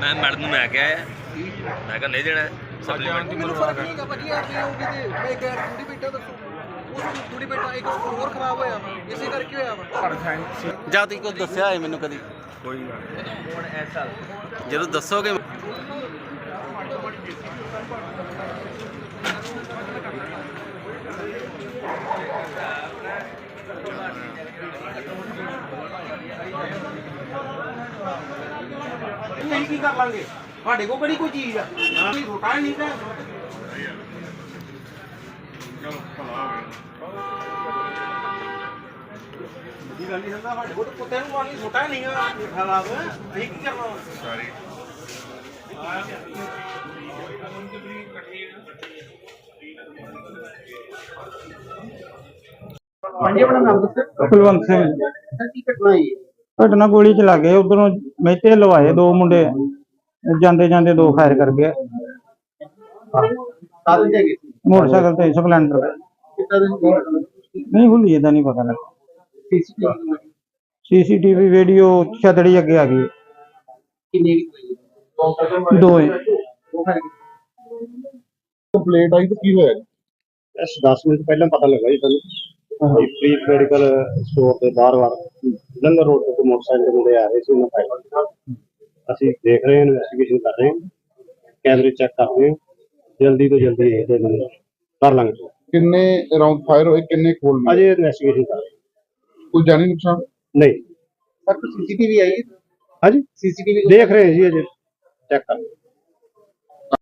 ਮੈਂ ਮੈਡਮ ਨੂੰ ਮੈਂ ਕਿਹਾ ਆ ਮੈਂ ਕਿਹਾ ਨਹੀਂ ਦੇਣਾ ਸਪਲੀਮੈਂਟ ਮੈਨੂੰ ਫ਼ਰਕ ਨਹੀਂ ਹੈਗਾ ਭਾਜੀ ਆ ਪਈ ਹੋਊਗੀ ਤੇ ਮੈਂ ਇੱਕ ਯਾਰ ਥੋੜੀ ਬੇਟਾ ਦੱਸੋ ਉਹ ਥੋੜੀ ਬੇਟਾ ਇੱਕ ਹੋਰ ਖਰਾਬ ਹੋਇਆ ਵਾ ਇਸੇ ਕਰਕੇ ਹੋਇਆ ਵਾ। ਜਾਂ ਤੁਸੀਂ ਕੋਈ ਦੱਸਿਆ ਹੈ ਮੈਨੂੰ ਕਦੀ? ਕੋਈ ਜਦੋਂ ਦੱਸੋਗੇ ਨਹੀਂ ਕੀ ਕਰ ਲਾਂਗੇ? ਤੁਹਾਡੇ ਕੋਲ ਕਿਹੜੀ ਕੋਈ ਚੀਜ਼ ਆ? ਕੋਈ ਰੋਟਾ ਹੀ ਨਹੀਂ ਤਾਂ? ਗੱਲ ਨਹੀਂ ਹੁੰਦਾ? ਸਾਡੇ ਕੋਲ ਕੁੱਤੇ ਨੂੰ ਮਾਰਨੀ ਛੋਟਾ ਨਹੀਂ ਆ ਲਾਗ ਅਸੀਂ ਕੀ ਕਰਨਾ? ਵਾ? ਹਾਂਜੀ ਆਪਣਾ ਨਾਮ ਦੱਸੋ। ਕੁਲਵੰਤ ਸਿੰਘ। ਕੀ ਘਟਨਾ ਹੋਈ ਘਟਨਾ ਗੋਲੀ ਚਲਾ ਗਏ ਉਧਰੋਂ ਮੇਤੇ ਲਵਾਏ ਦੋ ਮੁੰਡੇ ਜਾਂਦੇ ਜਾਂਦੇ ਦੋ ਫਾਇਰ ਕਰ ਗਏ। ਸਾਧਨ ਤੇ ਗਏ? ਮੋਟਰਸਾਈਕਲ ਤੇ ਸਪਲੈਂਡਰ। ਨਹੀਂ ਹੁੰਦੀ ਏਦਾਂ ਨਹੀਂ ਪਤਾ ਲੱਗਾ ਸੀਸੀਟੀਵੀ ਵੀਡੀਓ ਛਤੜੀ ਅੱਗੇ ਆ ਗਈ। ਕਿੰਨੇ ਦੀ ਹੀ। ਕੰਪਲੇਂਟ ਆਈ ਤੇ ਕੀ ਹੋਇਆ? ਇਸ 10 ਮਿੰਟ ਪਹਿਲਾਂ ਪਤਾ ਲੱਗਾ ਜੀ ਸਾਨੂੰ। ਪ੍ਰੀਤ ਮੈਡੀਕਲ ਸਟੋਰ ਦੇ ਬਾਹਰ ਬਾਹਰ ਲੰਗਰ ਰੋਡ ਤੇ ਮੋਟਰਸਾਈਕਲ ਤੇ ਮੁੰਡੇ ਆ ਰਹੇ ਸੀ ਉਹਨਾਂ ਫਾਇਰ ਅਸੀਂ ਦੇਖ ਰਹੇ ਹਾਂ ਇਨਵੈਸਟੀਗੇਸ਼ਨ ਕਰ ਰਹੇ ਹਾਂ। ਕੈਮਰੇ ਚੈੱਕ ਕਰ ਰਹੇ ਹਾਂ। ਜਲਦੀ ਤੋਂ ਜਲਦੀ ਇਹਦੇ ਨੂੰ ਕਰ ਲਾਂਗੇ। ਕਿੰਨੇ ਰਾਉਂਡ ਫਾਇਰ ਹੋਏ ਕਿੰਨੇ ਖੋਲ ਮਿਲੇ ਅਜੇ ਇਨਵੈਸਟੀਗੇਸ਼ਨ ਕਰ ਰਹੇ ਕੋਈ ਜਾਨੀ ਨੁਕਸਾਨ। ਨਹੀਂ। ਸਰ ਕੋਈ ਸੀਸੀਟੀਵੀ ਆਈ ਹਾਂਜੀ। ਸੀਸੀਟੀਵੀ ਦੇਖ ਰਹੇ ਹਾਂ ਜੀ ਅਜੇ। ਚੈੱਕ ਕਰ ਰਹੇ ਹਾਂ।